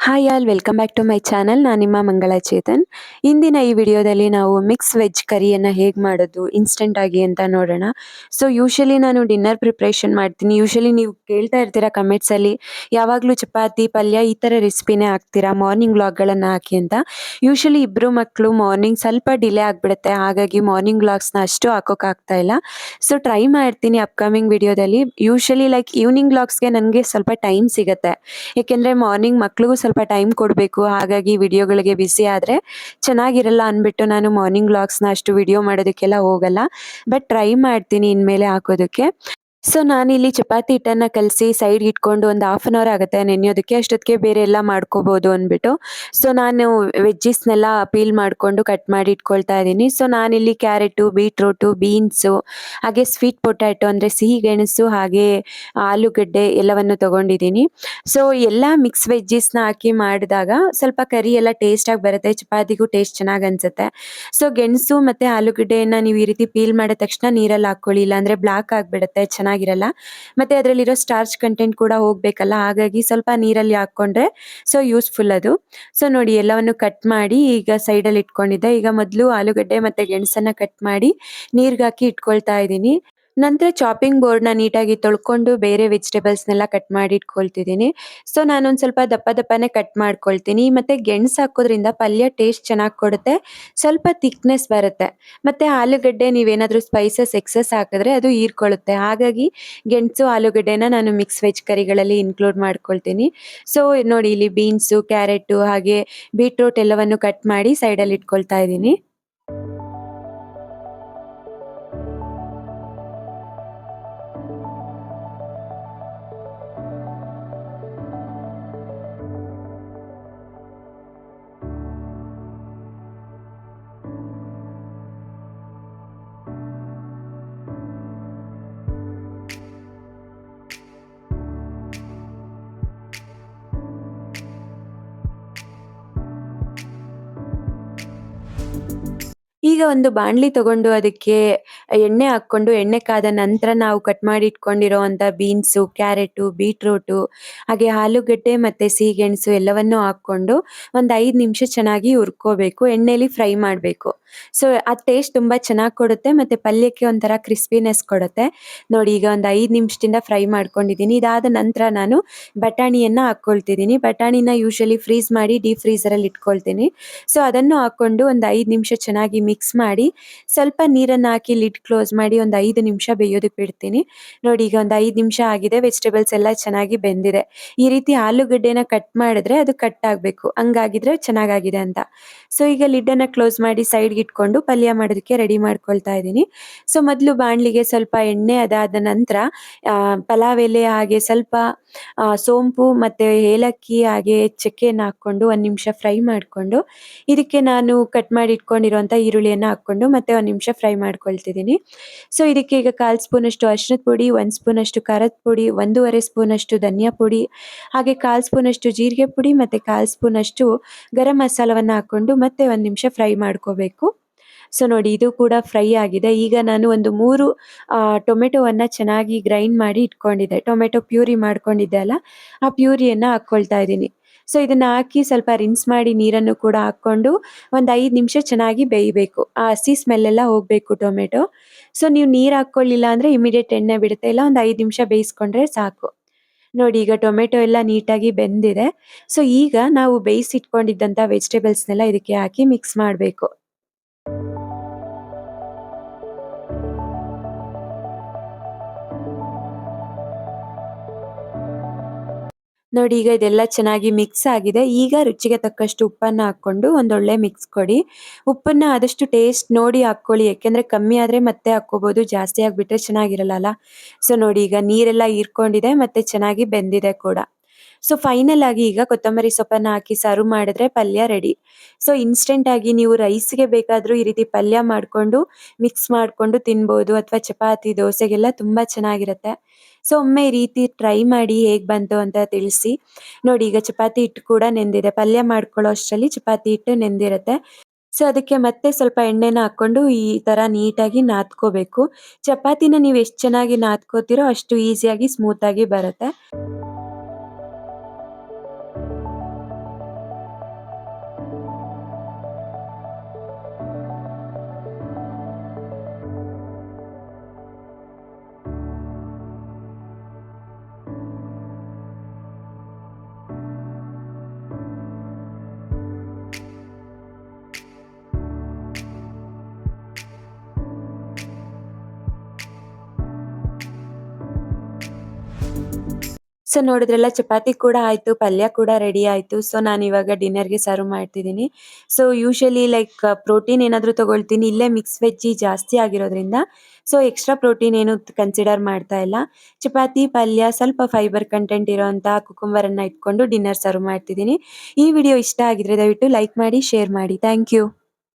Hi all welcome back to my channel ನಾನು ನಿಮ್ಮ ಮಂಗಳ ಚೇತನ್ ಇಂದಿನ ಈ ವಿಡಿಯೋದಲ್ಲಿ ನಾವು ಮಿಕ್ಸ್ ವೆಜ್ ಕರಿಯನ್ನು ಹೇಗೆ ಮಾಡೋದು ಇನ್ಸ್ಟೆಂಟ್ ಆಗಿ ಅಂತ ನೋಡೋಣ. ಸೊ ಯೂಶಲಿ ನಾನು ಡಿನ್ನರ್ ಪ್ರಿಪ್ರೇಷನ್ ಮಾಡ್ತೀನಿ. ಯೂಶಲಿ ನೀವು ಕೇಳ್ತಾ ಇರ್ತೀರಾ ಕಮೆಂಟ್ಸಲ್ಲಿ ಯಾವಾಗಲೂ ಚಪಾತಿ, ಪಲ್ಯ ಈ ಥರ ರೆಸಿಪಿನೇ ಹಾಕ್ತೀರಾ? ಮಾರ್ನಿಂಗ್ ವ್ಲಾಗ್ಗಳನ್ನು ಹಾಕಿ ಅಂತ? ಯೂಶಲಿ ಇಬ್ರು ಮಕ್ಕಳು ಮಾರ್ನಿಂಗ್ ಸ್ವಲ್ಪ ಡಿಲೇ ಆಗಿಬಿಡುತ್ತೆ. ಹಾಗಾಗಿ ಮಾರ್ನಿಂಗ್ ವ್ಲಾಗ್ಸ್ನ ಅಷ್ಟು ಹಾಕೋಕ್ಕಾಗ್ತಾ ಇಲ್ಲ. ಸೊ ಟ್ರೈ ಮಾಡ್ತೀನಿ ಅಪ್ಕಮಿಂಗ್ ವಿಡಿಯೋದಲ್ಲಿ ಯೂಶಲಿ ಲೈಕ್ ಈವ್ನಿಂಗ್ ವ್ಲಾಗ್ಸ್ಗೆ ನನಗೆ ಸ್ವಲ್ಪ ಟೈಮ್ ಸಿಗುತ್ತೆ. ಯಾಕೆಂದ್ರೆ ಮಾರ್ನಿಂಗ್ ಮಕ್ಳಿಗೂ ಸ್ವಲ್ಪ ಟೈಮ್ ಕೊಡಬೇಕು. ಹಾಗಾಗಿ ವಿಡಿಯೋಗಳಿಗೆ ಬಿಸಿ ಆದರೆ ಚೆನ್ನಾಗಿರಲ್ಲ ಅಂದ್ಬಿಟ್ಟು ನಾನು ಮಾರ್ನಿಂಗ್ ವ್ಲಾಗ್ಸ್ನ ಅಷ್ಟು ವಿಡಿಯೋ ಮಾಡೋದಕ್ಕೆಲ್ಲ ಹೋಗಲ್ಲ. ಬಟ್ ಟ್ರೈ ಮಾಡ್ತೀನಿ ಇನ್ಮೇಲೆ ಹಾಕೋದಕ್ಕೆ. ಸೊ ನಾನಿಲ್ಲಿ ಚಪಾತಿ ಹಿಟ್ಟನ್ನು ಕಲಸಿ ಸೈಡ್ ಇಟ್ಕೊಂಡು ಒಂದು ಹಾಫ್ ಆನ್ ಅವರ್ ಆಗುತ್ತೆ ನೆನೆಯೋದಕ್ಕೆ. ಅಷ್ಟೊತ್ತಿಗೆ ಬೇರೆ ಎಲ್ಲ ಮಾಡ್ಕೋಬೋದು ಅಂದ್ಬಿಟ್ಟು. ಸೊ ನಾನು ವೆಜ್ಜಿಸ್ನೆಲ್ಲ ಪೀಲ್ ಮಾಡಿಕೊಂಡು ಕಟ್ ಮಾಡಿ ಇಟ್ಕೊಳ್ತಾ ಇದ್ದೀನಿ. ಸೊ ನಾನಿಲ್ಲಿ ಕ್ಯಾರೆಟು ಬೀಟ್ರೂಟು ಬೀನ್ಸು ಹಾಗೆ ಸ್ವೀಟ್ ಪೊಟ್ಯಾಟೊ ಅಂದರೆ ಸಿಹಿ, ಗೆಣಸು, ಹಾಗೆ ಆಲೂಗಡ್ಡೆ ಎಲ್ಲವನ್ನು ತೊಗೊಂಡಿದ್ದೀನಿ. ಸೊ ಎಲ್ಲ ಮಿಕ್ಸ್ ವೆಜ್ಜಿಸ್ನ ಹಾಕಿ ಮಾಡಿದಾಗ ಸ್ವಲ್ಪ ಕರಿ ಎಲ್ಲ ಟೇಸ್ಟಾಗಿ ಬರುತ್ತೆ. ಚಪಾತಿಗೂ ಟೇಸ್ಟ್ ಚೆನ್ನಾಗಿ ಅನ್ಸುತ್ತೆ. ಸೊ ಗೆಣಸು ಮತ್ತು ಆಲೂಗಡ್ಡೆಯನ್ನು ನೀವು ಈ ರೀತಿ ಪೀಲ್ ಮಾಡಿದ ತಕ್ಷಣ ನೀರಲ್ಲಿ ಹಾಕ್ಕೊಳ್ಳಿ ಇಲ್ಲಾಂದರೆ ಬ್ಲಾಕ್ ಆಗಿಬಿಡುತ್ತೆ ಚೆನ್ನಾಗಿರಲ್ಲ. ಮತ್ತು ಅದರಲ್ಲಿರೋ ಸ್ಟಾರ್ಚ್ ಕಂಟೆಂಟ್ ಕೂಡ ಹೋಗಬೇಕಲ್ಲ, ಹಾಗಾಗಿ ಸ್ವಲ್ಪ ನೀರಲ್ಲಿ ಹಾಕ್ಕೊಂಡ್ರೆ ಸೊ ಯೂಸ್ಫುಲ್ ಅದು. ಸೊ ನೋಡಿ, ಎಲ್ಲವನ್ನು ಕಟ್ ಮಾಡಿ ಈಗ ಸೈಡಲ್ಲಿ ಇಟ್ಕೊಂಡಿದ್ದೆ. ಈಗ ಮೊದಲು ಆಲೂಗಡ್ಡೆ ಮತ್ತು ಗೆಣಸನ್ನು ಕಟ್ ಮಾಡಿ ನೀರಿಗೆ ಹಾಕಿ ಇಟ್ಕೊಳ್ತಾ ಇದ್ದೀನಿ. ನಂತರ ಚಾಪಿಂಗ್ ಬೋರ್ಡ್ನ ನೀಟಾಗಿ ತೊಳ್ಕೊಂಡು ಬೇರೆ ವೆಜಿಟೇಬಲ್ಸ್ನೆಲ್ಲ ಕಟ್ ಮಾಡಿ ಇಟ್ಕೊಳ್ತಿದ್ದೀನಿ. ಸೊ ನಾನೊಂದು ಸ್ವಲ್ಪ ದಪ್ಪ ದಪ್ಪನೇ ಕಟ್ ಮಾಡ್ಕೊಳ್ತೀನಿ. ಮತ್ತು ಗೆಣಸು ಹಾಕೋದ್ರಿಂದ ಪಲ್ಯ ಟೇಸ್ಟ್ ಚೆನ್ನಾಗಿ ಕೊಡುತ್ತೆ. ಸ್ವಲ್ಪ ತಿಕ್ನೆಸ್ ಬರುತ್ತೆ. ಮತ್ತು ಆಲೂಗಡ್ಡೆ ನೀವೇನಾದರೂ ಸ್ಪೈಸಸ್ ಎಕ್ಸಸ್ ಹಾಕಿದ್ರೆ ಅದು ಹೀರ್ಕೊಳ್ಳುತ್ತೆ. ಹಾಗಾಗಿ ಗೆಣಸು, ಆಲೂಗಡ್ಡೆನ ನಾನು ಮಿಕ್ಸ್ ವೆಜ್ ಕರಿಗಳಲ್ಲಿ ಇನ್ಕ್ಲೂಡ್ ಮಾಡ್ಕೊಳ್ತೀನಿ. ಸೊ ನೋಡಿ ಇಲ್ಲಿ ಬೀನ್ಸು ಕ್ಯಾರೆಟು ಹಾಗೆ ಬೀಟ್ರೂಟ್ ಎಲ್ಲವನ್ನು ಕಟ್ ಮಾಡಿ ಸೈಡಲ್ಲಿ ಇಟ್ಕೊಳ್ತಾ ಇದ್ದೀನಿ. ಈಗ ಒಂದು ಬಾಣಲಿ ತಗೊಂಡು ಅದಕ್ಕೆ ಎಣ್ಣೆ ಹಾಕ್ಕೊಂಡು, ಎಣ್ಣೆ ಕಾದ ನಂತರ ನಾವು ಕಟ್ ಮಾಡಿ ಇಟ್ಕೊಂಡಿರೋವಂಥ ಬೀನ್ಸು ಕ್ಯಾರೆಟು ಬೀಟ್ರೂಟು ಹಾಗೆ ಆಲೂಗಡ್ಡೆ ಮತ್ತು ಸಿಹಿಗೆಣಸು ಎಲ್ಲವನ್ನೂ ಹಾಕ್ಕೊಂಡು ಒಂದು ಐದು ನಿಮಿಷ ಚೆನ್ನಾಗಿ ಹುರ್ಕೋಬೇಕು, ಎಣ್ಣೆಲಿ ಫ್ರೈ ಮಾಡಬೇಕು. ಸೊ ಆ ಟೇಸ್ಟ್ ತುಂಬ ಚೆನ್ನಾಗಿ ಕೊಡುತ್ತೆ ಮತ್ತು ಪಲ್ಯಕ್ಕೆ ಒಂಥರ ಕ್ರಿಸ್ಪಿನೆಸ್ ಕೊಡುತ್ತೆ. ನೋಡಿ, ಈಗ ಒಂದು ಐದು ನಿಮಿಷದಿಂದ ಫ್ರೈ ಮಾಡ್ಕೊಂಡಿದ್ದೀನಿ. ಇದಾದ ನಂತರ ನಾನು ಬಟಾಣಿಯನ್ನು ಹಾಕ್ಕೊಳ್ತಿದ್ದೀನಿ. ಬಟಾಣಿನ ಯೂಶಲಿ ಫ್ರೀಸ್ ಮಾಡಿ ಡೀಪ್ ಫ್ರೀಸರಲ್ಲಿ ಇಟ್ಕೊಳ್ತೀನಿ. ಸೊ ಅದನ್ನು ಹಾಕ್ಕೊಂಡು ಒಂದು ಐದು ನಿಮಿಷ ಚೆನ್ನಾಗಿ ಮಿಕ್ಸ್ ಮಾಡಿ ಸ್ವಲ್ಪ ನೀರನ್ನು ಹಾಕಿ ಲಿಡ್ ಕ್ಲೋಸ್ ಮಾಡಿ ಒಂದು ಐದು ನಿಮಿಷ ಬೇಯೋದಕ್ಕೆ ಬಿಡ್ತೀನಿ. ನೋಡಿ ಈಗ ಒಂದು ಐದು ನಿಮಿಷ ಆಗಿದೆ ವೆಜಿಟೇಬಲ್ಸ್ ಎಲ್ಲ ಚೆನ್ನಾಗಿ ಬೆಂದಿದೆ. ಈ ರೀತಿ ಆಲೂಗಡ್ಡೆನ ಕಟ್ ಮಾಡಿದ್ರೆ ಅದು ಕಟ್ ಆಗಬೇಕು. ಹಂಗಾಗಿದ್ರೆ ಚೆನ್ನಾಗಾಗಿದೆ ಅಂತ. ಸೊ ಈಗ ಲಿಡ್ಡನ್ನು ಕ್ಲೋಸ್ ಮಾಡಿ ಸೈಡ್ಗೆ ಇಟ್ಕೊಂಡು ಪಲ್ಯ ಮಾಡೋದಕ್ಕೆ ರೆಡಿ ಮಾಡ್ಕೊಳ್ತಾ ಇದ್ದೀನಿ. ಸೊ ಮೊದಲು ಬಾಣಲಿಗೆ ಸ್ವಲ್ಪ ಎಣ್ಣೆ ಅದಾದ ನಂತರ ಪಲಾವ್ ಎಲೆ ಹಾಗೆ ಸ್ವಲ್ಪ ಸೋಂಪು ಮತ್ತು ಏಲಕ್ಕಿ ಹಾಗೆ ಚಕ್ಕೆಯನ್ನು ಹಾಕ್ಕೊಂಡು ಒಂದು ನಿಮಿಷ ಫ್ರೈ ಮಾಡಿಕೊಂಡು, ಇದಕ್ಕೆ ನಾನು ಕಟ್ ಮಾಡಿ ಇಟ್ಕೊಂಡಿರುವಂಥ ಈರುಳ್ಳಿಯನ್ನು ಹಾಕ್ಕೊಂಡು ಮತ್ತೆ ಒಂದು ನಿಮಿಷ ಫ್ರೈ ಮಾಡ್ಕೊಳ್ತಿದ್ದೀನಿ. ಸೊ ಇದಕ್ಕೆ ಈಗ ಕಾಲು ಸ್ಪೂನಷ್ಟು ಅರಿಶಿನದ ಪುಡಿ, ಒಂದು ಸ್ಪೂನಷ್ಟು ಖಾರದ ಪುಡಿ, ಒಂದೂವರೆ ಸ್ಪೂನಷ್ಟು ಧನಿಯಾ ಪುಡಿ, ಹಾಗೆ ಕಾಲು ಸ್ಪೂನಷ್ಟು ಜೀರಿಗೆ ಪುಡಿ ಮತ್ತು ಕಾಲು ಸ್ಪೂನಷ್ಟು ಗರಂ ಮಸಾಲವನ್ನು ಹಾಕ್ಕೊಂಡು ಮತ್ತೆ ಒಂದು ನಿಮಿಷ ಫ್ರೈ ಮಾಡ್ಕೋಬೇಕು. ಸೊ ನೋಡಿ ಇದು ಕೂಡ ಫ್ರೈ ಆಗಿದೆ. ಈಗ ನಾನು ಒಂದು ಮೂರು ಟೊಮೆಟೊವನ್ನು ಚೆನ್ನಾಗಿ ಗ್ರೈಂಡ್ ಮಾಡಿ ಇಟ್ಕೊಂಡಿದ್ದೆ. ಟೊಮೆಟೊ ಪ್ಯೂರಿ ಮಾಡ್ಕೊಂಡಿದ್ದೆ ಅಲ್ಲ? ಆ ಪ್ಯೂರಿಯನ್ನು ಹಾಕ್ಕೊಳ್ತಾ ಇದ್ದೀನಿ. ಸೊ ಇದನ್ನು ಹಾಕಿ ಸ್ವಲ್ಪ ರಿನ್ಸ್ ಮಾಡಿ ನೀರನ್ನು ಕೂಡ ಹಾಕ್ಕೊಂಡು ಒಂದು ಐದು ನಿಮಿಷ ಚೆನ್ನಾಗಿ ಬೇಯಬೇಕು. ಆ ಹಸಿ ಸ್ಮೆಲ್ಲೆಲ್ಲ ಹೋಗಬೇಕು ಟೊಮೆಟೊ. ಸೊ ನೀವು ನೀರು ಹಾಕ್ಕೊಳ್ಳಿಲ್ಲ ಅಂದರೆ ಇಮಿಡಿಯೇಟ್ ಎಣ್ಣೆ ಬಿಡುತ್ತೆ. ಇಲ್ಲ ಒಂದು ಐದು ನಿಮಿಷ ಬೇಯಿಸ್ಕೊಂಡ್ರೆ ಸಾಕು. ನೋಡಿ ಈಗ ಟೊಮೆಟೊ ಎಲ್ಲ ನೀಟಾಗಿ ಬೆಂದಿದೆ. ಸೊ ಈಗ ನಾವು ಬೇಯಿಸಿಟ್ಕೊಂಡಿದ್ದಂಥ ವೆಜಿಟೇಬಲ್ಸ್ನೆಲ್ಲ ಇದಕ್ಕೆ ಹಾಕಿ ಮಿಕ್ಸ್ ಮಾಡಬೇಕು. ನೋಡಿ, ಈಗ ಇದೆಲ್ಲ ಚೆನ್ನಾಗಿ ಮಿಕ್ಸ್ ಆಗಿದೆ. ಈಗ ರುಚಿಗೆ ತಕ್ಕಷ್ಟು ಉಪ್ಪನ್ನು ಹಾಕ್ಕೊಂಡು ಒಂದೊಳ್ಳೆ ಮಿಕ್ಸ್ ಕೊಡಿ. ಉಪ್ಪನ್ನ ಆದಷ್ಟು ಟೇಸ್ಟ್ ನೋಡಿ ಹಾಕ್ಕೊಳ್ಳಿ. ಯಾಕೆಂದರೆ ಕಮ್ಮಿ ಆದರೆ ಮತ್ತೆ ಹಾಕ್ಕೋಬೋದು, ಜಾಸ್ತಿ ಆಗಿಬಿಟ್ರೆ ಚೆನ್ನಾಗಿರಲ್ಲ ಸೊ ನೋಡಿ, ಈಗ ನೀರೆಲ್ಲ ಹೀರ್ಕೊಂಡಿದೆ ಮತ್ತು ಚೆನ್ನಾಗಿ ಬೆಂದಿದೆ ಕೂಡ. ಸೊ ಫೈನಲ್ ಆಗಿ ಈಗ ಕೊತ್ತಂಬರಿ ಸೊಪ್ಪನ್ನ ಹಾಕಿ ಸರ್ವ್ ಮಾಡಿದ್ರೆ ಪಲ್ಯ ರೆಡಿ ಸೊ ಇನ್ಸ್ಟೆಂಟ್ ಆಗಿ ನೀವು ರೈಸ್ಗೆ ಬೇಕಾದ್ರೂ ಈ ರೀತಿ ಪಲ್ಯ ಮಾಡಿಕೊಂಡು ಮಿಕ್ಸ್ ಮಾಡಿಕೊಂಡು ತಿನ್ಬೋದು ಅಥವಾ ಚಪಾತಿ, ದೋಸೆಗೆಲ್ಲ ತುಂಬ ಚೆನ್ನಾಗಿರುತ್ತೆ. ಸೊ ಒಮ್ಮೆ ಈ ರೀತಿ ಟ್ರೈ ಮಾಡಿ ಹೇಗೆ ಬಂತು ಅಂತ ತಿಳಿಸಿ. ನೋಡಿ, ಈಗ ಚಪಾತಿ ಹಿಟ್ಟು ಕೂಡ ನೆಂದಿದೆ. ಪಲ್ಯ ಮಾಡ್ಕೊಳ್ಳೋ ಅಷ್ಟರಲ್ಲಿ ಚಪಾತಿ ಹಿಟ್ಟು ನೆಂದಿರುತ್ತೆ. ಸೊ ಅದಕ್ಕೆ ಮತ್ತೆ ಸ್ವಲ್ಪ ಎಣ್ಣೆನ ಹಾಕ್ಕೊಂಡು ಈ ಥರ ನೀಟಾಗಿ ನಾದ್ಕೋಬೇಕು. ಚಪಾತಿನ ನೀವು ಎಷ್ಟು ಚೆನ್ನಾಗಿ ನಾದ್ಕೋತೀರೋ ಅಷ್ಟು ಈಸಿಯಾಗಿ ಸ್ಮೂತಾಗಿ ಬರುತ್ತೆ. ಸೊ ನೋಡಿದ್ರೆಲ್ಲ, ಚಪಾತಿ ಕೂಡ ಆಯ್ತು, ಪಲ್ಯ ಕೂಡ ರೆಡಿ ಆಯ್ತು. ಸೊ ನಾನು ಇವಾಗ ಡಿನ್ನರ್ಗೆ ಸರ್ವ್ ಮಾಡ್ತಿದ್ದೀನಿ ಸೊ ಯೂಶಲಿ ಲೈಕ್ ಪ್ರೋಟೀನ್ ಏನಾದರೂ ತಗೊಳ್ತೀನಿ. ಇಲ್ಲೇ ಮಿಕ್ಸ್ ವೆಜ್ಜಿ ಜಾಸ್ತಿ ಆಗಿರೋದ್ರಿಂದ. ಸೊ ಎಕ್ಸ್ಟ್ರಾ ಪ್ರೋಟೀನ್ ಏನು ಕನ್ಸಿಡರ್ ಮಾಡ್ತಾ ಇಲ್ಲ. ಚಪಾತಿ, ಪಲ್ಯ, ಸ್ವಲ್ಪ ಫೈಬರ್ ಕಂಟೆಂಟ್ ಇರೋಂತ ಕುಕುಂಬರ್ ಅನ್ನ ಇಟ್ಕೊಂಡು ಡಿನ್ನರ್ ಸರ್ವ್ ಮಾಡ್ತಿದ್ದೀನಿ ಈ ವಿಡಿಯೋ ಇಷ್ಟ ಆಗಿದ್ರೆ ದಯವಿಟ್ಟು ಲೈಕ್ ಮಾಡಿ ಶೇರ್ ಮಾಡಿ. Thank you